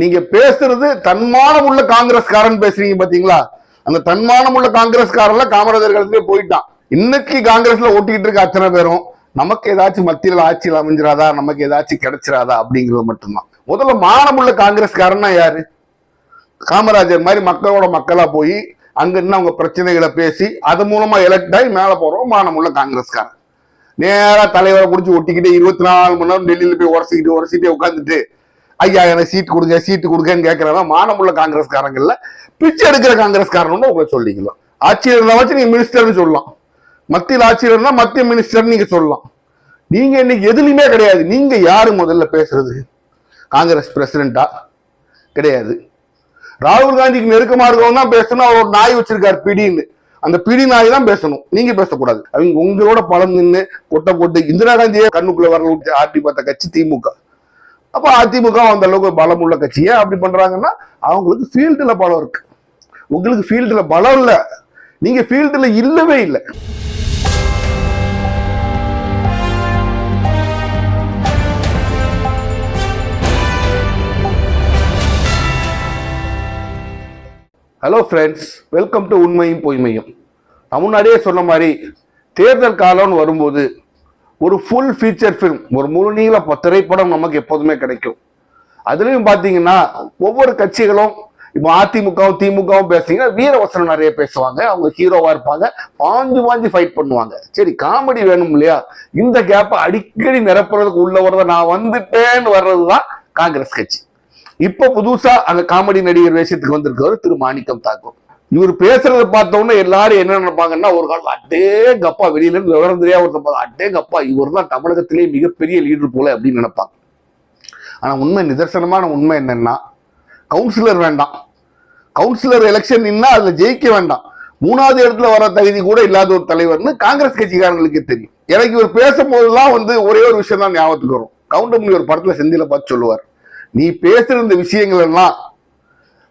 நீங்க பேசுறது தன்மானம் உள்ள காங்கிரஸ்காரன் பேசுறீங்க பாத்தீங்களா? அந்த தன்மானம் உள்ள காங்கிரஸ்காரன்ல காமராஜர் காலத்திலே போயிட்டான். இன்னைக்கு காங்கிரஸ்ல ஓட்டிக்கிட்டு இருக்க அத்தனை பேரும் நமக்கு ஏதாச்சும் மத்தியில் ஆட்சியில் அமைஞ்சிராதா? நமக்கு ஏதாச்சும் கிடைச்சிராதா அப்படிங்கிறது மட்டும்தான். முதல்ல மானமுள்ள காங்கிரஸ்காரன்னா யாரு? காமராஜர் மாதிரி மக்களோட மக்களா போய் அங்க இருந்து அவங்க பிரச்சனைகளை பேசி அது மூலமா எலெக்ட் ஆகி மேல போறோம் மானமுள்ள காங்கிரஸ்காரன். நேரா தலைவரை பிடிச்சி ஒட்டிக்கிட்டு இருபத்தி நாலு மணி நேரம் டெல்லியில போய் உரசிக்கிட்டு உரசிட்டே உட்காந்துட்டு ஐயா எனக்கு சீட் கொடுங்க சீட்டு கொடுங்கன்னு கேட்கறவன் மானமுள்ள காங்கிரஸ்காரங்கள்ல பிச்சை எடுக்கிற காங்கிரஸ்காரன் உங்களை சொல்லிக்கலாம். ஆட்சியர் வச்சு நீங்க மினிஸ்டர்னு சொல்லலாம். மத்தியில் ஆட்சியர்னா மத்திய மினிஸ்டர் நீங்க சொல்லலாம். நீங்க இன்னைக்கு எதுலையுமே கிடையாது. நீங்க யாரு முதல்ல பேசுறது? காங்கிரஸ் பிரசிடென்டா கிடையாது. ராகுல் காந்திக்கு நெருக்கமா இருக்கவங்க தான் பேசணும். அவர் ஒரு நாய் வச்சிருக்காரு பிடின்னு. அந்த பிடி நாய் தான் பேசணும். நீங்க பேசக்கூடாது. அவங்க உங்களோட பலம் நின்று கொட்டை போட்டு இந்திரா காந்தியே கண்ணுக்குள்ள வரல விட்டு ஆட்டி பார்த்த கட்சி திமுக. அப்போ அதிமுக அந்த அளவுக்கு பலம் உள்ள அப்படி பண்ணுறாங்கன்னா அவங்களுக்கு ஃபீல்டில் பலம் இருக்கு. உங்களுக்கு ஃபீல்டில் பலம் இல்லை. நீங்கள் ஃபீல்டில் இல்லவே இல்லை. ஹலோ ஃப்ரெண்ட்ஸ் வெல்கம் டு உண்மையும் பொய்மையும். நான் முன்னாடியே சொன்ன மாதிரி தேர்தல் காலம்னு வரும்போது ஒரு ஃபுல் ஃபீச்சர் ஃபிலிம் ஒரு முழுநீள திரைப்படம் நமக்கு எப்போதுமே கிடைக்கும். அதுலேயும் பார்த்தீங்கன்னா ஒவ்வொரு கட்சிகளும் இப்போ அதிமுகவும் திமுகவும் பேசுறீங்கன்னா வீரவசனம் நிறைய பேசுவாங்க. அவங்க ஹீரோவா இருப்பாங்க. பாஞ்சு பாஞ்சு ஃபைட் பண்ணுவாங்க. சரி காமெடி வேணும் இல்லையா? இந்த கேப்பை அடிக்கடி நிரப்புறதுக்கு உள்ள வரத நான் வந்துட்டேன்னு வர்றதுதான் காங்கிரஸ் கட்சி. இப்போ புதுசா அந்த காமெடி நடிகர் வேஷத்துக்கு வந்திருக்கவர் திரு மாணிக்கம் தாக்கூர். இவர் பேசுறத பார்த்தோன்னே எல்லாரும் என்ன நினைப்பாங்கன்னா ஒரு காலம் அட்டே கப்பா வெளியில இருந்து விவரம் தெரியாம ஒருத்தன் அட்டே கப்பா இவர் தான் தமிழகத்திலேயே மிகப்பெரிய லீடர் போல அப்படின்னு நினைப்பாங்க. ஆனா உண்மை நிதர்சனமான உண்மை என்னன்னா கவுன்சிலர் வேண்டாம். கவுன்சிலர் எலெக்ஷன் நின்னா அதுல ஜெயிக்க வேண்டாம். மூணாவது இடத்துல வர தகுதி கூட இல்லாத ஒரு தலைவர்னு காங்கிரஸ் கட்சிக்காரங்களுக்கு தெரியும். எனக்கு இவர் பேசும்போதெல்லாம் வந்து ஒரே ஒரு விஷயம் தான் ஞாபகத்துக்கு வரும். கவுண்டமணி ஒரு படத்துல செந்தில பார்த்து சொல்லுவார். நீ பேசுற இந்த விஷயங்கள் எல்லாம்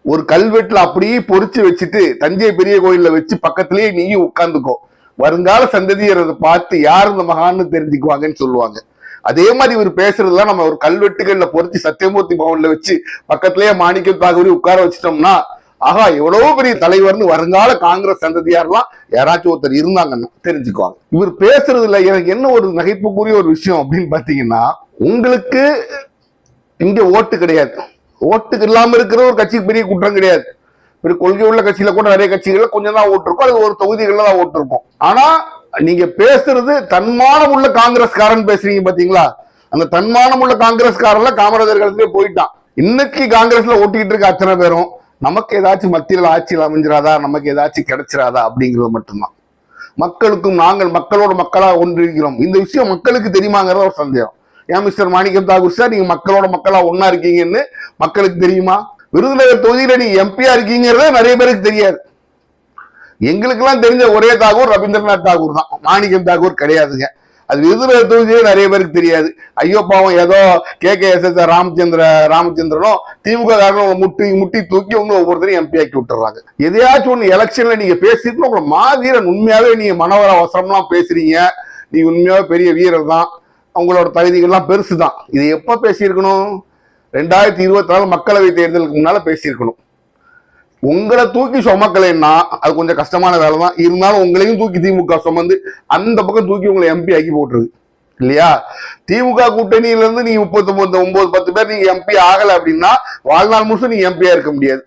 ஒரு கல்வெட்டுல அப்படியே பொறிச்சு வச்சுட்டு தஞ்சை பெரிய கோயில்ல வச்சு பக்கத்திலேயே நீயும் உட்கார்ந்துக்கோ. வருங்கால சந்ததியர் அதை பார்த்து யார் இந்த மகான்னு தெரிஞ்சுக்குவாங்கன்னு சொல்லுவாங்க. அதே மாதிரி இவர் பேசுறதுலாம் நம்ம ஒரு கல்வெட்டுகள்ல பொறிச்சு சத்தியமூர்த்தி பவன்ல வச்சு பக்கத்திலேயே மாணிக்கம் தாகூரி உட்கார வச்சிட்டோம்னா ஆஹா எவ்வளவு பெரிய தலைவர்னு வருங்கால காங்கிரஸ் சந்ததியாரெல்லாம் யாராச்சும் ஒருத்தர் இருந்தாங்கன்னு தெரிஞ்சுக்குவாங்க. இவர் பேசுறதுல எனக்கு என்ன ஒரு நகைப்புக்குரிய ஒரு விஷயம் அப்படின்னு பாத்தீங்கன்னா உங்களுக்கு இங்க ஓட்டு கிடையாது. ஓட்டுக்கு இல்லாமல் இருக்கிற ஒரு கட்சிக்கு பெரிய குற்றம் கிடையாது. இப்படி கொள்கை உள்ள கட்சியில கூட நிறைய கட்சிகள்ல கொஞ்சம் தான் ஓட்டு இருக்கும். அது ஒரு தொகுதிகளில் தான் ஓட்டு இருக்கும். ஆனா நீங்க பேசுறது தன்மானம் உள்ள காங்கிரஸ்காரன் பேசுறீங்க பாத்தீங்களா? அந்த தன்மானம் உள்ள காங்கிரஸ்காரன்ல காமராஜர் காலத்திலே போயிட்டான். இன்னைக்கு காங்கிரஸ்ல ஓட்டிக்கிட்டு இருக்க அத்தனை பேரும் நமக்கு ஏதாச்சும் மத்தியில் ஆட்சியில் அமைஞ்சிராதா? நமக்கு ஏதாச்சும் கிடைச்சிராதா? அப்படிங்கிறது மட்டும்தான். மக்களுக்கும் நாங்கள் மக்களோட மக்களாக ஒன்றிருக்கிறோம். இந்த விஷயம் மக்களுக்கு தெரியுமாங்கிறத ஒரு சந்தேகம். ஏன் மிஸ்டர் மாணிக்கம் தாகூர் சார் நீங்க மக்களோட மக்களா ஒன்னா இருக்கீங்கன்னு மக்களுக்கு தெரியுமா? விருதுநகர் தொகுதியில நீங்க எம்பியா இருக்கீங்கிறத நிறைய பேருக்கு தெரியாது. எங்களுக்கெல்லாம் தெரிஞ்ச ஒரே தாகூர் ரவீந்திரநாத் தாகூர் தான். மாணிக்கம் தாகூர் கிடையாதுங்க. அது விருதுநகர் தொகுதியிலே நிறைய பேருக்கு தெரியாது. ஐயோ பாவம் ஏதோ K K S S Ramachandra ராமச்சந்திரனும் DMK காரணம் முட்டி முட்டி தூக்கி உங்க ஒவ்வொருத்தரையும் எம்பி ஆக்கி விட்டுறாங்க. எதையாச்சும் ஒன்று எலெக்ஷன்ல நீங்க பேசிட்டு உங்களை மாவீரன் உண்மையாவே நீங்க மனவர அவசரம்லாம் பேசுறீங்க. நீங்க உண்மையாவே பெரிய வீரர் தான். அவங்களோட தகுதிகள்லாம் பெருசு தான் இது எப்போ பேசியிருக்கணும்? ரெண்டாயிரத்தி இருபத்தி நாலு மக்களவை தேர்தலுக்கு முன்னால் பேசியிருக்கணும். உங்களை தூக்கி சுமக்கலைன்னா அது கொஞ்சம் கஷ்டமான வேலை தான் இருந்தாலும் உங்களையும் தூக்கி திமுக சுமந்து அந்த பக்கம் தூக்கி உங்களை எம்பி ஆக்கி போட்டுருது. இல்லையா? திமுக கூட்டணியில இருந்து நீங்க முப்பத்தி ஒன்பது ஒன்பது பத்து பேர் நீங்கள் எம்பி ஆகலை அப்படின்னா வாழ்நாள் முழுசும் நீ எம்பியா இருக்க முடியாது.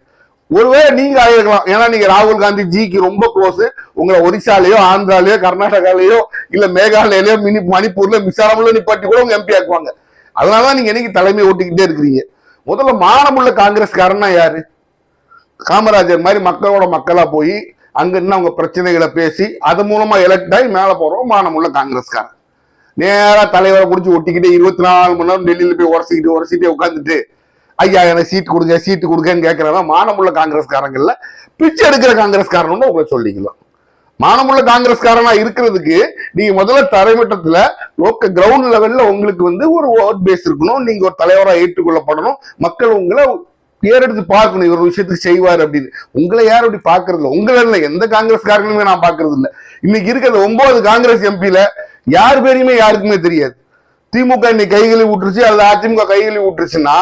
ஒருவேளை நீங்க ஆகிருக்கலாம் ஏன்னா நீங்க ராகுல் காந்தி ஜிக்கு ரொம்ப க்ளோஸ் உங்களை ஒரிசாலேயோ ஆந்திராலேயோ கர்நாடகாலேயோ இல்ல மேகாலயாலயோ மினி மணிப்பூர்ல மிசாரம்ல நிப்பாட்டி கூட உங்க எம்பி ஆக்குவாங்க. அதனாலதான் நீங்க என்னைக்கு தலைமை ஓட்டிக்கிட்டே இருக்கிறீங்க. முதல்ல மானமுள்ள காங்கிரஸ்காரன்னா யாரு? காமராஜர் மாதிரி மக்களோட மக்களா போய் அங்க இருந்து அவங்க பிரச்சனைகளை பேசி அது மூலமா எலக்ட் ஆகி மேல போறோம் மானமுள்ள காங்கிரஸ்காரன். நேரா தலைவரை பிடிச்சி ஒட்டிக்கிட்டே இருபத்தி நாலு மணி நேரம் டெல்லியில போய் உரசிக்கிட்டு உரசிட்டே உட்காந்துட்டு ஐயா எனக்கு சீட் கொடுங்க சீட்டு கொடுங்கன்னு கேட்கறவன் மானமுள்ள காங்கிரஸ்காரங்கள்ல பிச்சை எடுக்கிற காங்கிரஸ்காரன்னு உங்களை சொல்லிக்கலாம். மானமுள்ள காங்கிரஸ்காரனா இருக்கிறதுக்கு நீங்க முதல்ல தரைமட்டத்துல லோக்க கிரவுண்ட் லெவல்ல உங்களுக்கு வந்து ஒரு ஓட் பேஸ் இருக்கணும். நீங்க ஒரு தலைவராக ஏற்றுக்கொள்ளப்படணும். மக்கள் உங்களை பேரெடுத்து பார்க்கணும். இவர் விஷயத்துக்கு செய்வார் அப்படின்னு. உங்களை யாரும் அப்படி பாக்குறது உங்களை இல்லை. எந்த காங்கிரஸ்காரங்களுமே நான் பாக்குறது இல்லை இன்னைக்கு இருக்கிற ஒன்பது காங்கிரஸ் எம்பியில் யார் பேரையுமே யாருக்குமே தெரியாது. திமுக இன்னைக்கு கைகளை விட்டுருச்சு அல்லது அதிமுக கைகளை விட்டுருச்சுன்னா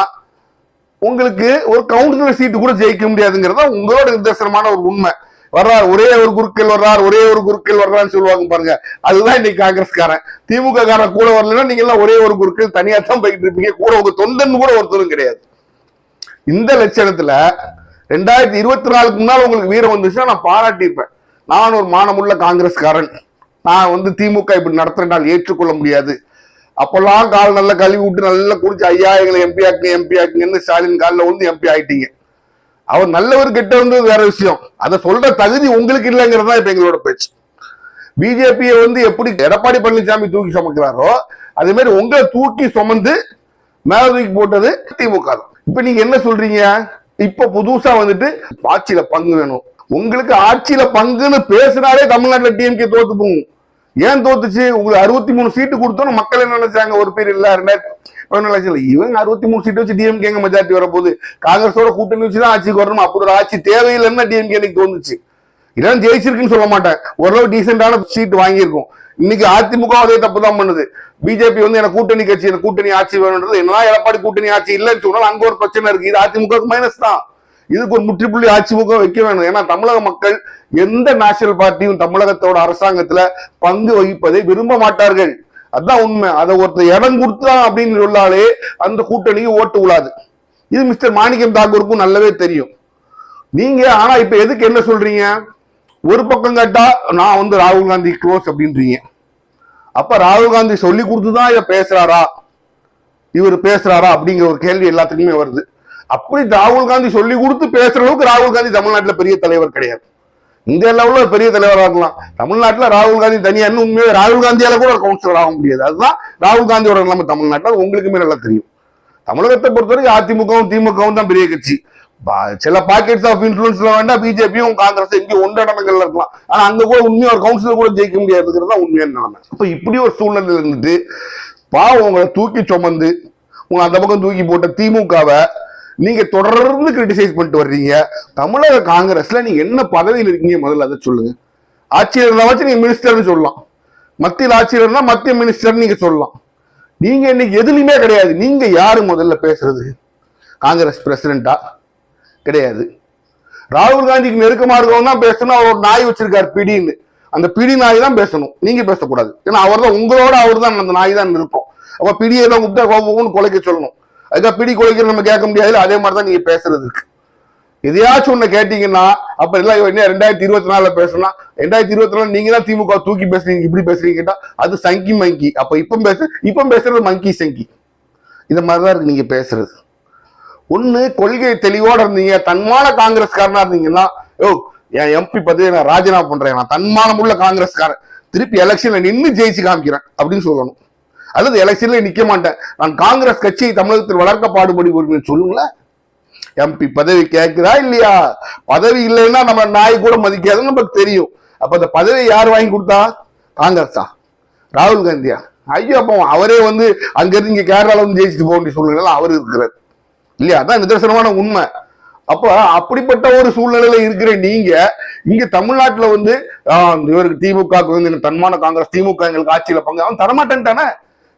உங்களுக்கு ஒரு கவுன்சிலர் சீட்டு கூட ஜெயிக்க முடியாதுங்கிறதா உங்களோட நிதர்சனமான ஒரு உண்மை. வர்றார் ஒரே ஒரு குறுக்கள் வர்றார் ஒரே ஒரு குறுக்கள் வர்றான்னு சொல்லுவாங்க பாருங்க. அதுதான் இன்னைக்கு காங்கிரஸ்காரன். திமுக காரன் கூட வரலன்னா நீங்க எல்லாம் ஒரே ஒரு குறுக்கள் தனியா தான் போயிட்டு இருப்பீங்க. கூட உங்க தொண்டன் கூட ஒருத்தரும் கிடையாது. இந்த லட்சணத்துல ரெண்டாயிரத்தி இருபத்தி நாலுக்கு முன்னால் உங்களுக்கு வீரம் வந்துச்சுன்னா நான் பாராட்டியிருப்பேன். நான் ஒரு மானமுள்ள காங்கிரஸ்காரன். நான் வந்து திமுக இப்படி நடத்துறேன்னால் ஏற்றுக்கொள்ள முடியாது. அப்பெல்லாம் கால் நல்லா கழுவி விட்டு நல்லா குடிச்சு ஐயா எங்களை எம்பி ஆக்குங்க எம்பி ஆக்குங்கன்னு ஸ்டாலின் காலில் வந்து எம்பி ஆயிட்டீங்க. அவர் நல்லவர் கெட்ட வந்து வேற விஷயம். அதை சொல்ற தகுதி உங்களுக்கு இல்லைங்கிறது தான் இப்ப எங்களோட பேச்சு. பிஜேபியை வந்து எப்படி எடப்பாடி பழனிசாமி தூக்கி சுமக்கிறாரோ அதே மாதிரி உங்களை தூக்கி சுமந்து மேல தூக்கி போட்டது திமுக தான். இப்ப நீங்க என்ன சொல்றீங்க? இப்ப புதுசா வந்துட்டு ஆட்சியில பங்கு வேணும். உங்களுக்கு ஆட்சியில பங்குன்னு பேசினாலே தமிழ்நாட்டுல டிஎம்கே தோத்து போகும். ஏன் தோத்துச்சு? உங்களுக்கு அறுபத்தி மூணு சீட்டு கொடுத்தோம் மக்கள் என்ன நினைச்சாங்க? ஒரு பேர் இல்ல ரெண்டாயிரத்தி இவங்க அறுபத்தி மூணு சீட்டு வச்சு டிஎம்கே மெஜாரிட்டி வரப்போகுது. காங்கிரஸோட கூட்டணி வச்சு தான் ஆட்சிக்கு வரணும். அப்படி ஒரு ஆட்சி தேவையில்லைன்னு டிஎம்கே எனக்கு தோணுச்சு இதெல்லாம் ஜெயிச்சிருக்குன்னு சொல்ல மாட்டேன். ஓரளவு டீசென்டான சீட் வாங்கியிருக்கும். இன்னைக்கு அதிமுக அதே தப்பு தான் பண்ணுது பிஜேபி வந்து எனக்கு கூட்டணி கட்சி எனக்கு கூட்டணி ஆட்சி வேணுன்றது என்னதான் எடப்பாடி கூட்டணி ஆட்சி இல்லைன்னு சொன்னாலும் அங்க ஒரு பிரச்சனை இருக்கு. இது அதிமுக மைனஸ் தான். இதுக்கு ஒரு முற்றுப்புள்ளி அதிமுக வைக்க வேணும் ஏன்னா தமிழக மக்கள் எந்த நேஷனல் பார்ட்டியும் தமிழகத்தோட அரசாங்கத்துல பங்கு வகிப்பதை விரும்ப மாட்டார்கள். அதான் உண்மை. அதை ஒருத்தர் இடம் கொடுத்தான் அப்படின்னு சொன்னாலே அந்த கூட்டணிக்கு ஓட்டு கூடாது இது மிஸ்டர் மாணிக்கம் தாக்கூருக்கும் நல்லாவே தெரியும். நீங்க ஆனா இப்ப எதுக்கு என்ன சொல்றீங்க? ஒரு பக்கம் கேட்டா நான் வந்து ராகுல் காந்தி க்ளோஸ் அப்படின்றீங்க. அப்ப ராகுல் காந்தி சொல்லி கொடுத்துதான் இதை பேசுறாரா? இவர் பேசுறாரா அப்படிங்கிற ஒரு கேள்வி எல்லாத்துக்குமே வருது. அப்படி ராகுல் காந்தி சொல்லி கொடுத்து பேசுற அளவுக்கு ராகுல் காந்தி தமிழ்நாட்டில் பெரிய தலைவர் கிடையாது. இந்த லெவலில் பெரிய தலைவராக இருக்கலாம். தமிழ்நாட்டில் ராகுல் காந்தி தனியாக இன்னும் உண்மையாக ராகுல் காந்தியால கூட கவுன்சிலர் ஆக முடியாது. அதுதான் ராகுல் காந்தியோட நிலைமை தமிழ்நாட்டில். உங்களுக்குமே நல்லா தெரியும். தமிழகத்தை பொறுத்தவரைக்கும் அதிமுகவும் திமுகவும் தான் பெரிய கட்சி. பா- சில பாக்கெட்ஸ் ஆஃப் இன்ஃபுளுன்ஸ்ல வேண்டாம் பிஜேபியும் காங்கிரஸ் எங்கேயும் ஒன்றடங்கள்ல இருக்கலாம். ஆனா அங்க கூட உண்மையா ஒரு கவுன்சிலர் கூட ஜெயிக்க முடியாதுங்கிறது தான் உண்மையான நிலைமை. அப்ப இப்படி ஒரு சூழ்நிலை இருந்துட்டு பாவம் உங்களை தூக்கி சுமந்து உங்களை அந்த பக்கம் தூக்கி போட்ட திமுகவை நீங்க தொடர்ந்து கிரிட்டிசைஸ் பண்ணிட்டு வர்றீங்க. தமிழக காங்கிரஸ்ல நீங்க என்ன பதவியில் இருக்கீங்க முதல்ல அதை சொல்லுங்க. ஆட்சியர் இருந்தா வச்சு நீங்க மினிஸ்டர்னு சொல்லலாம். மத்தியில் ஆட்சியர் இருந்தா மத்திய மினிஸ்டர் நீங்க சொல்லலாம். நீங்க இன்னைக்கு எதுலையுமே கிடையாது. நீங்க யாரு முதல்ல பேசுறது? காங்கிரஸ் பிரசிடென்டா கிடையாது. ராகுல் காந்திக்கு நெருக்கமா இருக்கவங்க தான் பேசணும் அவர் ஒரு நாய் வச்சிருக்காரு பிடின்னு. அந்த பிடி நாய் தான் பேசணும். நீங்க பேசக்கூடாது. ஏன்னா அவர் தான் உங்களோட அவர் தான் அந்த நாய் தான் இருக்கும். அப்ப பிடியை தான் கூப்பிட்டா கோபம்னு கொலைக்க சொல்லணும். அதுக்காக பிடி குலைக்கிற நம்ம கேட்க முடியாது அதே மாதிரி தான் நீங்க பேசுறது. இருக்கு எதையாச்சும் ஒண்ணு கேட்டீங்கன்னா அப்ப எல்லாம் என்ன ரெண்டாயிரத்தி இருபத்தி நாலுல பேசணும் ரெண்டாயிரத்தி இருபத்தி நாலு நீங்க தான் திமுக தூக்கி பேசுறீங்க இப்படி பேசுறீங்க கேட்டா அது சங்கி மங்கி. அப்ப இப்ப பேச இப்ப பேசுறது மங்கி சங்கி. இந்த மாதிரிதான் இருக்கு நீங்க பேசுறது. ஒண்ணு கொள்கை தெளிவோட இருந்தீங்க தன்மான காங்கிரஸ்காரனா இருந்தீங்கன்னா ஓ என் எம்பி பதவியை நான் ராஜினாமா பண்றேன் நான் தன்மானம் உள்ள காங்கிரஸ்காரன். திருப்பி எலெக்ஷன்ல நின்று ஜெயிச்சு காமிக்கிறேன் அப்படின்னு சொல்லணும். அல்லது எலெக்ஷன்ல நிக்க மாட்டேன். நான் காங்கிரஸ் கட்சியை தமிழகத்தில் வளர்க்க பாடுபடி வருவேன் சொல்லுங்களேன். எம்பி பதவி கேட்குதா இல்லையா? பதவி இல்லைன்னா நம்ம நாய் கூட மதிக்காதுன்னு நமக்கு தெரியும். அப்ப அந்த பதவியை யார் வாங்கி கொடுத்தா? காங்கிரஸா? ராகுல் காந்தியா? ஐயோ அப்போ அவரே வந்து அங்கிருந்து இங்க கேரளால வந்து ஜெயிச்சுட்டு போக வேண்டிய சூழ்நிலை அவர் இருக்கிறார். இல்லையா? அதான் நிதர்சனமான உண்மை. அப்ப அப்படிப்பட்ட ஒரு சூழ்நிலையில இருக்கிற நீங்க இங்க தமிழ்நாட்டுல வந்து இவருக்கு திமுக வந்து எனக்கு தன்மான காங்கிரஸ் திமுக எங்களுக்கு ஆட்சியில பங்கு அவன் தரமாட்டேன்ட்டானே.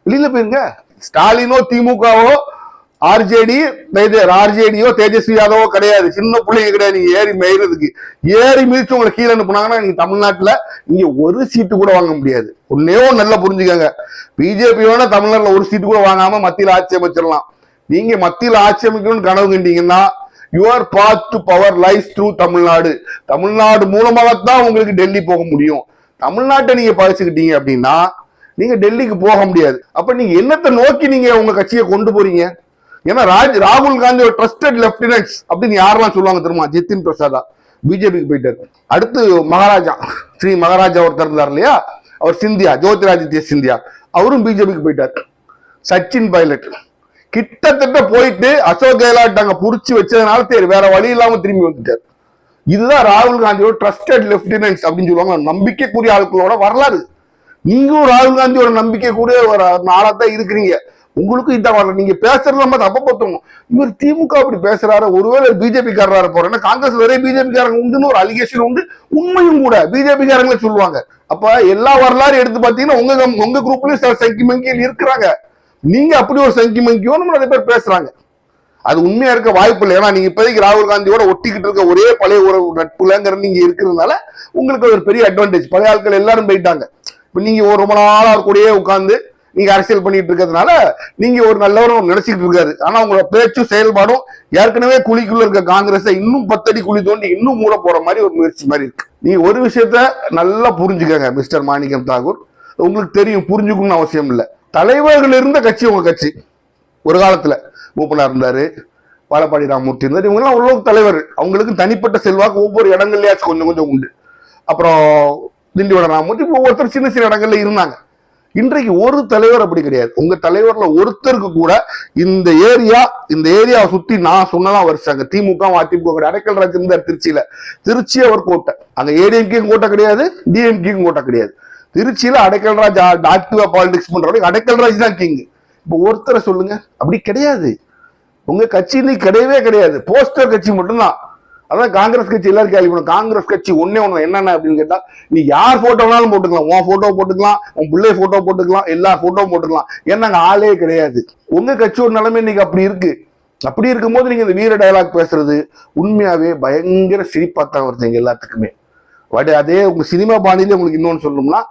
வெளியில போயிருங்க. ஸ்டாலினோ திமுகவோ ஆர்ஜேடி ஆர்ஜேடியோ தேஜஸ்வி யாதவோ கிடையாது. சின்ன பிள்ளைங்க கிடையாது. நீங்க ஏறி மேயிறதுக்கு. ஏறி மிதிச்சு உங்களை கீழே அனுப்புனாங்கன்னா நீங்க தமிழ்நாட்டுல நீங்க ஒரு சீட்டு கூட வாங்க முடியாது. ஒன்னே நல்லா புரிஞ்சுக்கங்க. பிஜேபி வேணா தமிழ்நாட்டுல ஒரு சீட்டு கூட வாங்காம மத்தியில் ஆட்சி அமைச்சிடலாம் நீங்க மத்தியில் ஆட்சி அமைக்கணும்னு கனவு கண்டீங்கன்னா your path to power lies through Tamil Nadu. Tamil Nadu மூலமாகத்தான் உங்களுக்கு டெல்லி போக முடியும். தமிழ்நாட்டை நீங்க பழிச்சுக்கிட்டீங்க அப்படின்னா நீங்க டெல்லிக்கு போக முடியாது. அப்ப நீங்க என்னத்தை நோக்கி நீங்க உங்க கட்சியை கொண்டு போறீங்க? ஏன்னா ராஜ் ராகுல் காந்தி ஒரு ட்ரஸ்டட் லெப்டினன்ட்ஸ் அப்படின்னு யாரெல்லாம் சொல்லுவாங்க தெரியுமா? ஜித்தின் பிரசாதா பிஜேபிக்கு போயிட்டாரு. அடுத்து மகாராஜா ஸ்ரீ மகாராஜா ஒருத்தர் இருந்தார் இல்லையா? அவர் சிந்தியா ஜோதிராதித்ய சிந்தியா. அவரும் பிஜேபிக்கு போயிட்டார். சச்சின் பைலட். கிட்டத்தட்ட போயிட்டு அசோக் கெலாட் அங்க புடிச்சு வச்சதுனால சரி வேற வழி இல்லாம திரும்பி வந்துட்டார். இதுதான் ராகுல் காந்தியோட ட்ரஸ்டட் லெப்டினன்ட்ஸ் அப்படின்னு சொல்லுவாங்க. நம்பிக்கைக்குரிய ஆட்களோட வரலாறு. நீங்களும் ராகுல் காந்தியோட நம்பிக்கைக்குரிய ஒரு ஆளாத்தான் இருக்கிறீங்க. உங்களுக்கும் இந்த வரல. நீங்க பேசுறது நம்ம தப்ப பார்த்தோம் இவர் திமுக அப்படி பேசுறாரு. ஒருவேளை பிஜேபி காரரா போறேன்னா காங்கிரஸ் வரைய பிஜேபி காரங்க உண்டுன்னு ஒரு அலிகேஷன் உண்டு. உண்மையும் கூட பிஜேபி காரங்களே சொல்லுவாங்க. அப்ப எல்லா வரலாறு எடுத்து பாத்தீங்கன்னா உங்க உங்க குரூப்லயும் சில சங்கி மங்கியில் இருக்கிறாங்க. நீங்க அப்படி ஒரு சங்கி மங்கியோ நம்ம நிறைய பேர் பேசுறாங்க. அது உண்மையா இருக்க வாய்ப்பு இல்லை. ஏன்னா நீங்க இப்போதைக்கு ராகுல் காந்தியோட ஒட்டிக்கிட்டு இருக்க ஒரே பழைய உறவு நட்புலங்கிற நீங்க இருக்கிறதுனால உங்களுக்கு ஒரு பெரிய அட்வான்டேஜ் பழைய ஆட்கள் எல்லாரும் போயிட்டாங்க. இப்போ நீங்கள் ஒரு ரொம்ப நாளாக கூடயே உட்காந்து நீங்கள் அரசியல் பண்ணிட்டு இருக்கிறதுனால நீங்கள் ஒரு நல்லவரும் நினச்சிக்கிட்டு இருக்காரு. ஆனால் உங்களோட பேச்சும் செயல்பாடும் ஏற்கனவே குழிக்குள்ளே இருக்க காங்கிரஸை இன்னும் பத்தடி குழி தோண்டி இன்னும் மூட போகிற மாதிரி ஒரு முயற்சி மாதிரி இருக்கு. நீங்க ஒரு விஷயத்த நல்லா புரிஞ்சுக்கங்க மிஸ்டர் மாணிக்கம் தாகூர். உங்களுக்கு தெரியும் புரிஞ்சுக்கணும்னு அவசியம் இல்லை. தலைவர்கள் இருந்த கட்சி உங்க கட்சி. ஒரு காலத்துல மூப்பனார் இருந்தாரு பாலப்பாடி ராமமூர்த்தி இருந்தார். இவங்கெல்லாம் உள்ள தலைவர். அவங்களுக்கு தனிப்பட்ட செல்வாக்கு ஒவ்வொரு இடங்கள்லயாச்சும் கொஞ்சம் கொஞ்சம் உண்டு. அப்புறம் திண்டிவன ராமமூர்த்தி இப்ப ஒவ்வொருத்தர் சின்ன சின்ன இடங்கள்ல இருந்தாங்க. இன்றைக்கு ஒரு தலைவர் அப்படி கிடையாது. உங்க தலைவர்ல ஒருத்தருக்கு கூட இந்த ஏரியா இந்த ஏரியாவை சுத்தி நான் சொன்னதான் வரிச்சாங்க திமுக அதிமுக அடைக்கல் ராஜ் இருந்தார் திருச்சியில. திருச்சி அவர் கோட்டை. அங்க ஏடிஎம்கேயும் கோட்டை கிடையாது டிஎம்கேயும் கோட்டை கிடையாது. திருச்சியில அடைக்கல் ராஜ் ஆக்டிவா பாலிடிக்ஸ் பண்றவங்க அடைக்கல் ராஜ் தான் கிங் இப்போ ஒருத்தரை சொல்லுங்க. அப்படி கிடையாது. உங்க கட்சி இன்னைக்கு கிடையவே கிடையாது. போஸ்டர் கட்சி மட்டும்தான். அதான் காங்கிரஸ் கட்சி எல்லாரும் கேள்வி பண்ணும் காங்கிரஸ் கட்சி ஒன்னே ஒண்ணு என்னென்ன அப்படின்னு கேட்டா நீ யார் போட்டோ வேணாலும் போட்டுக்கலாம். உன் போட்டோ போட்டுக்கலாம். உன் பிள்ளை போட்டோ போட்டுக்கலாம். எல்லா போட்டோவும் போட்டுக்கலாம். ஏன்னா அங்க ஆளே கிடையாது. உங்க கட்சியோட நிலைமை இன்னைக்கு அப்படி இருக்கு. அப்படி இருக்கும்போது நீங்க இந்த வீர டயலாக் பேசுறது உண்மையாவே பயங்கர சிரிப்பாத்தான் வருது எங்க எல்லாத்துக்குமே. பட் அதே உங்க சினிமா பாணியில உங்களுக்கு இன்னொன்னு சொல்லணும்னா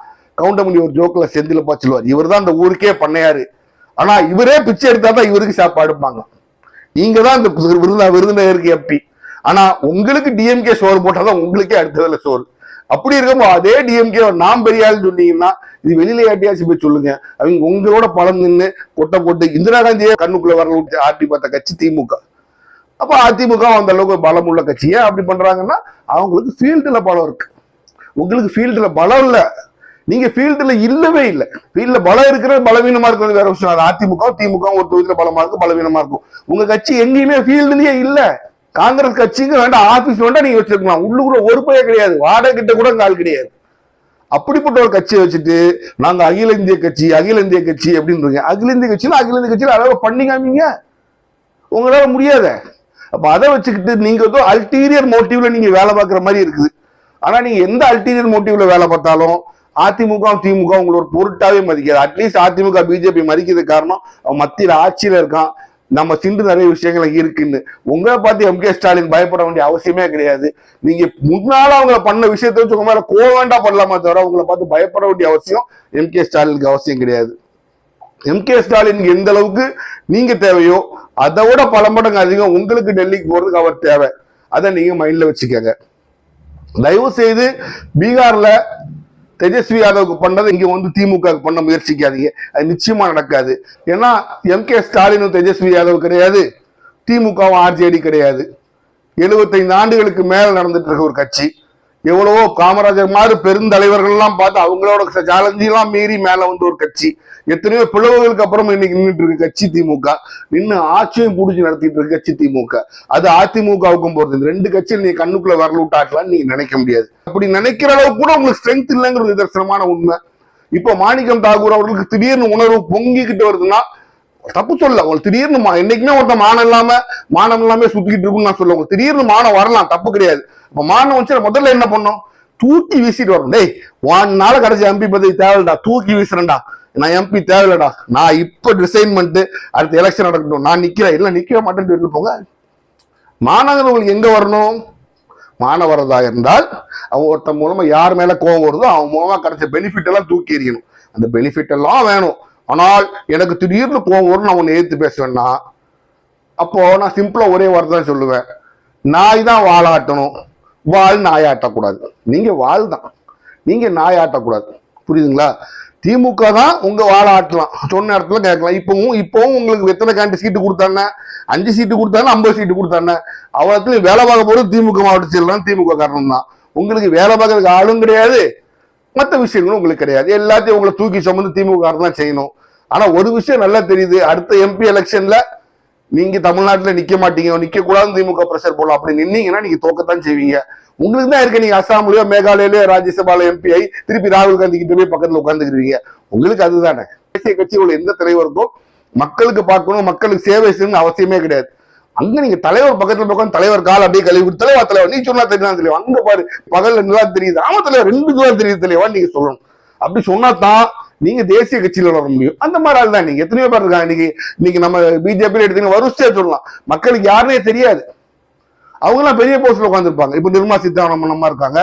கவுண்டமணி ஒரு ஜோக்ல செந்திலப்பா சொல்லுவார். இவர் தான் இந்த ஊருக்கே பண்ணையாரு. ஆனா இவரே பிச்சை எடுத்தா தான் இவருக்கு சாப்பாடுப்பாங்க நீங்க தான் இந்த விருந்தா விருந்தினருக்கு எப்படி ஆனா உங்களுக்கு டிஎம்கே சோறு போட்டாதான் உங்களுக்கே அடுத்த சோறு. அப்படி இருக்கும்போது அதே டிஎம்கே நாம் பெரியாள்னு சொன்னீங்கன்னா இது வெளியில யாட்டியாச்சும் போய் சொல்லுங்க. அவங்க உங்களோட பலம் நின்று கொட்டை போட்டு இந்திரா காந்தியே கண்ணுக்குள்ள வரல விட்டு ஆட்டி பார்த்த கட்சி திமுக. அப்ப அதிமுக அந்த அளவுக்கு பலம் உள்ள கட்சி. ஏன் அப்படி பண்றாங்கன்னா அவங்களுக்கு ஃபீல்டுல பலம் இருக்கு. உங்களுக்கு ஃபீல்டுல பலம் இல்ல. நீங்க ஃபீல்டுல இல்லவே இல்லை. ஃபீல்ட்ல பலம் இருக்கிறது பலவீனமா இருக்கிறது வேற விஷயம். அது அதிமுக திமுக ஒரு தொகுதியில பலமா இருக்கும் பலவீனமா இருக்கும். உங்க கட்சி எங்கேயுமே ஃபீல்டுலயே இல்ல. காங்கிரஸ் கட்சிக்கு வேண்டாம் ஆபீஸ் வேண்டாம் நீங்க வச்சிருக்கலாம் உள்ளுக்குள்ள ஒரு பைய கிடையாது வாடகை கிட்ட கூட கால் கிடையாது. அப்படிப்பட்ட ஒரு கட்சியை வச்சுட்டு நாங்க அகில இந்திய கட்சி அகில இந்திய கட்சி அப்படின்னு அகில இந்திய கட்சியில அகில இந்திய கட்சியில அளவு பண்ணி காமிங்க. உங்களால முடியாத. அப்ப அதை வச்சுக்கிட்டு நீங்க ஏதோ அல்டீரியர் மோட்டிவ்ல நீங்க வேலை பார்க்குற மாதிரி இருக்குது. ஆனா நீங்க எந்த அல்டீரியர் மோட்டிவ்ல வேலை பார்த்தாலும் அதிமுக திமுக உங்களை ஒரு பொருட்டாவே மதிக்காது. அட்லீஸ்ட் அதிமுக பிஜேபி மதிக்கிறதுக்கு காரணம் அவன் ஆட்சியில் இருக்கான். நம்ம சிந்து நிறைய விஷயங்கள் இருக்குன்னு. உங்களை பார்த்து எம் கே ஸ்டாலின் பயப்பட வேண்டிய அவசியமே கிடையாது. நீங்க முன்னால அவங்கள பண்ண விஷயத்த வச்சு உங்க மேல கோவேண்டா பண்ணலாமா தவிர உங்களை பார்த்து பயப்பட வேண்டிய அவசியம் எம் கே ஸ்டாலினுக்கு அவசியம் கிடையாது. எம் கே ஸ்டாலினுக்கு எந்த அளவுக்கு நீங்க தேவையோ அதை விட பல மடங்கு அதிகம் உங்களுக்கு டெல்லிக்கு போறதுக்கு அவர் தேவை. அதை நீங்க மைண்ட்ல வச்சுக்கோங்க. தயவு செய்து பீகார்ல தேஜஸ்வி யாதவுக்கு பண்ணதை இங்க வந்து திமுக பண்ண முயற்சிக்காதீங்க. அது நிச்சயமா நடக்காது. ஏன்னா எம் கே ஸ்டாலினும் தேஜஸ்வி யாதவ் கிடையாது. திமுகவும் ஆர்ஜேடி கிடையாது. எழுபத்தைந்து ஆண்டுகளுக்கு மேல நடந்துட்டு இருக்க ஒரு கட்சி. எவ்வளவோ காமராஜர் மாதிரி பெருந்தலைவர்கள்லாம் பார்த்து அவங்களோட சேலஞ்செல்லாம் மீறி மேல வந்து ஒரு கட்சி. எத்தனையோ பிளவுகளுக்கு அப்புறம் இன்னைக்கு நின்றுட்டு இருக்கு கட்சி திமுக. நின்று ஆட்சியும் பிடிச்சி நடத்திட்டு இருக்கு கட்சி திமுக. அது அதிமுகவுக்கும் போறது இந்த ரெண்டு கட்சியில் நீ கண்ணுக்குள்ள வரல விட்டாட்டலாம்னு நீங்க நினைக்க முடியாது. அப்படி நினைக்கிற அளவுக்கு கூட உங்களுக்கு ஸ்ட்ரென்த் இல்லைங்கிறது நிதர்சனமான உண்மை. இப்ப மாணிக்கம் தாகூர் அவர்களுக்கு திடீர்னு உணர்வு பொங்கிக்கிட்டு வருதுன்னா தப்பு சொல்ல உங்களுக்கு திடீர்னு மா- என்னைக்குமே ஒருத்தன் மானம் இல்லாம மானம் இல்லாம சுத்திக்கிட்டு இருக்கும்னு நான் சொல்ல திடீர்னு மானம் வரலாம். தப்பு கிடையாது. இப்ப மானம் வச்சு முதல்ல என்ன பண்ணும்? தூக்கி வீசிட்டு வரணும். டேய் நாள் கிடைச்ச எம்பி பதவி தேவையில்லடா. தூக்கி வீசுறேன்டா. நான் எம்பி தேவையில்லடா. நான் இப்ப டிசைன் பண்ணிட்டு அடுத்த எலெக்ஷன் நடக்கட்டும். நான் நிக்கிறேன். இல்ல நிக்கவே மாட்டேன்னு சொல்லிட்டு போங்க. மாநகரம் உங்களுக்கு எங்க வரணும்? மாணவரதா இருந்தால் அவன் ஒருத்தன் மூலமா யார் மேல கோவம் வருதோ அவன் மூலமா கிடைச்ச பெனிஃபிட் எல்லாம் தூக்கி எறியணும். அந்த பெனிஃபிட் எல்லாம் வேணும். ஆனால் எனக்கு திடீர்னு கோவம் வரும் நான் உன்னை ஏத்து பேசுவேன்னா அப்போ நான் சிம்பிளா ஒரே வார்த்தை தான் சொல்லுவேன். நாய் தான் வாழாட்டணும் வால் நாயாட்டக்கூடாது. நீங்க வாழ் தான். நீங்க நாயாட்டக்கூடாது. புரியுதுங்களா? திமுக தான் உங்க வாழ ஆட்டலாம் சொன்ன இடத்துல கேட்கலாம். இப்பவும் இப்பவும் உங்களுக்கு எத்தனை கேண்டி சீட்டு கொடுத்தாங்க? அஞ்சு சீட்டு கொடுத்தாங்க ஐம்பது சீட்டு கொடுத்தாங்க. அவ்வளோத்துல வேலை பார்க்க போறது திமுக மாவட்ட செயலாம் திமுக காரணம் தான். உங்களுக்கு வேலை பார்க்கறதுக்கு ஆளும் கிடையாது. மற்ற விஷயங்களும் உங்களுக்கு கிடையாது. எல்லாத்தையும் உங்களை தூக்கி சுமந்து திமுக தான் செய்யணும். ஆனா ஒரு விஷயம் நல்லா தெரியுது. அடுத்த எம்பி எலெக்ஷன்ல நீங்க தமிழ்நாட்டுல நிக்க மாட்டீங்க. நிக்க கூடாதுன்னு திமுக பிரஷர் போடலாம் அப்படி நின்னீங்கன்னா நீங்க தோக்கத்தான் செய்வீங்க. உங்களுக்கு தான் இருக்க. நீங்க அசாம்லயோ மேகாலயிலயோ ராஜ்யசபால எம்பி ஆகி திருப்பி ராகுல் காந்தி கிட்ட போய் பக்கத்துல உட்காந்துக்கிறீங்க உங்களுக்கு அதுதானே. தேசிய கட்சியோட எந்த தலைவருக்கும் மக்களுக்கு பார்க்கணும் மக்களுக்கு சேவை செய்யணும்னு அவசியமே கிடையாது. அங்க நீங்க தலைவர் பக்கத்துல உட்காந்து தலைவர் கால் அப்படியே கழுவி கொடுத்து, தலைவா தலைவர் நீ சொன்னா தெரியும்? தெரியும் அங்க பாரு பகல்ல நல்லா தெரியுது. ஆமா தலைவர் ரெண்டு நல்லா தெரியுது தலைவா நீங்க சொல்லணும். அப்படி சொன்னா தான் நீங்க தேசிய கட்சியில வர முடியும். அந்த மாதிரி ஆள் தான் நீங்க. எத்தனையோ பேர் இருக்காங்க. இன்னைக்கு இன்னைக்கு நம்ம பிஜேபி எடுத்தீங்கன்னா வருஷத்தையே சொல்லலாம். மக்களுக்கு யாருனே தெரியாது. அவங்க எல்லாம் பெரிய போஸ்ட்ல உட்காந்துருப்பாங்க இப்ப நிர்மலா சீதாராமன் இருக்காங்க.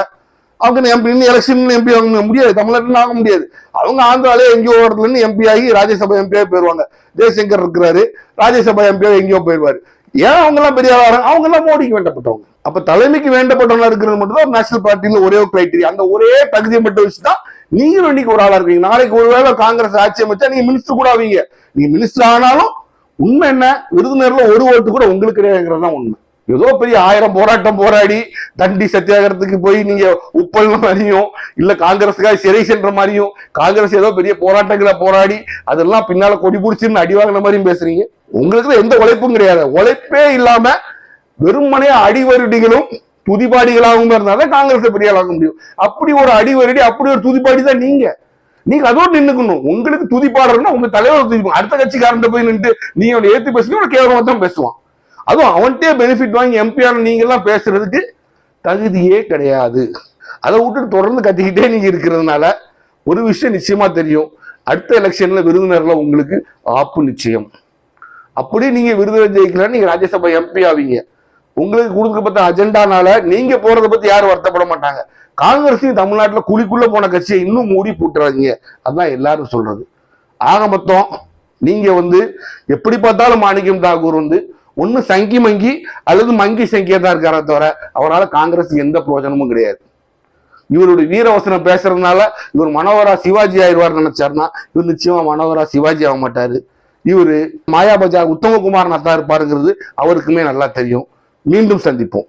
அவங்க எம்பி இன்னும் எலெக்ஷன் எம்பி ஆக முடியாது. தமிழ்நாட்டில் ஆக முடியாது. அவங்க ஆந்திராலே எங்கேயோ இடத்துல இருந்து எம்பி ஆகி ராஜ்யசபா எம்பியா போயிருவாங்க. ஜெய்சங்கர் இருக்கிறாரு. ராஜ்யசபா எம்பியா எங்கேயோ போயிடுவாரு ஏன் அவங்கெல்லாம் பெரிய ஆளாக அவங்கெல்லாம் அவங்க எல்லாம் மோடிக்கு வேண்டப்பட்டவங்க. அப்ப தலைமைக்கு வேண்டப்பட்டவங்களா இருக்கிறது மட்டும் தான் நேஷனல் பார்ட்டியில ஒரே ஒரு கிரைட்டீரியா அந்த ஒரே தகுதியை மட்டும் வச்சுதான் நீங்களும் இன்னைக்கு ஒரு ஆளா இருக்கீங்க. நாளைக்கு ஒருவேளை காங்கிரஸ் ஆட்சி அமைச்சா நீங்க மினிஸ்டர் கூட ஆவீங்க. நீங்க மினிஸ்டர் ஆனாலும் உண்மை என்ன? விருதுநகர்ல ஒரு ஓட்டு கூட உங்களுக்கு கிடையாதுங்கிறது தான் உண்மை. ஏதோ பெரிய ஆயிரம் போராட்டம் போராடி தண்டி சத்தியாகிரகத்துக்கு போய் நீங்க உப்பல் மாதிரியும் இல்ல காங்கிரஸுக்காக சிறை சென்ற மாதிரியும் காங்கிரஸ் ஏதோ பெரிய போராட்டங்களை போராடி அதெல்லாம் பின்னால கொடி பிடிச்சிருந்து அடி வாங்கின மாதிரியும் பேசுறீங்க. உங்களுக்கு எந்த உழைப்பும் கிடையாது. உழைப்பே இல்லாம வெறுமனே அடிவருடிகளும் துதிபாடிகளாகவும் இருந்தாதான் காங்கிரஸ் பெரிய ஆளாக முடியும். அப்படி ஒரு அடிவருடி அப்படி ஒரு துதிப்பாடி தான் நீங்க. நீங்க அதோடு நின்னுக்கணும். உங்களுக்கு துதிப்பாடுறதுன்னா உங்க தலைவர் துதிப்பாங்க அடுத்த கட்சிக்காரன் போய் நின்று நீ அவனை ஏத்து பேசுனீங்க கேவலமா தான் பேசுவான். அதுவும் அவன்கிட்டே பெனிஃபிட் வாங்கி எம்பியான நீங்கள்லாம் பேசுறதுக்கு தகுதியே கிடையாது. அதை விட்டுட்டு தொடர்ந்து கத்திக்கிட்டே நீங்கள் இருக்கிறதுனால ஒரு விஷயம் நிச்சயமாக தெரியும். அடுத்த எலெக்ஷனில் விருதுநரில் உங்களுக்கு ஆப்பு நிச்சயம். அப்படி நீங்கள் விருதுநர் ஜெயிக்கலாம் நீங்கள் ராஜ்யசபா எம்பி ஆவீங்க. உங்களுக்கு கொடுக்கப்பட்ட அஜெண்டானால நீங்கள் போகிறத பற்றி யாரும் வருத்தப்பட மாட்டாங்க. காங்கிரஸையும் தமிழ்நாட்டில் குழிக்குள்ளே போன கட்சியை இன்னும் மூடி போட்டுறாதீங்க. அதான் எல்லாரும் சொல்கிறது ஆக மொத்தம் நீங்கள் வந்து எப்படி பார்த்தாலும் மாணிக்கம் தாகூர் வந்து ஒன்று சங்கி மங்கி அல்லது மங்கி சங்கியாக தான் இருக்காரே தவிர அவரால் காங்கிரஸுக்கு எந்த பிரயோஜனமும் கிடையாது. இவருடைய வீரவசனம் பேசுறதுனால இவர் மனோகரா சிவாஜி ஆயிடுவார் நினைச்சாருன்னா இவர் நிச்சயமா மனோகரா சிவாஜி ஆக மாட்டாரு. இவரு மாயா உத்தமகுமார் நத்தா இருப்பாருங்கிறது அவருக்குமே நல்லா தெரியும். மீண்டும் சந்திப்போம்.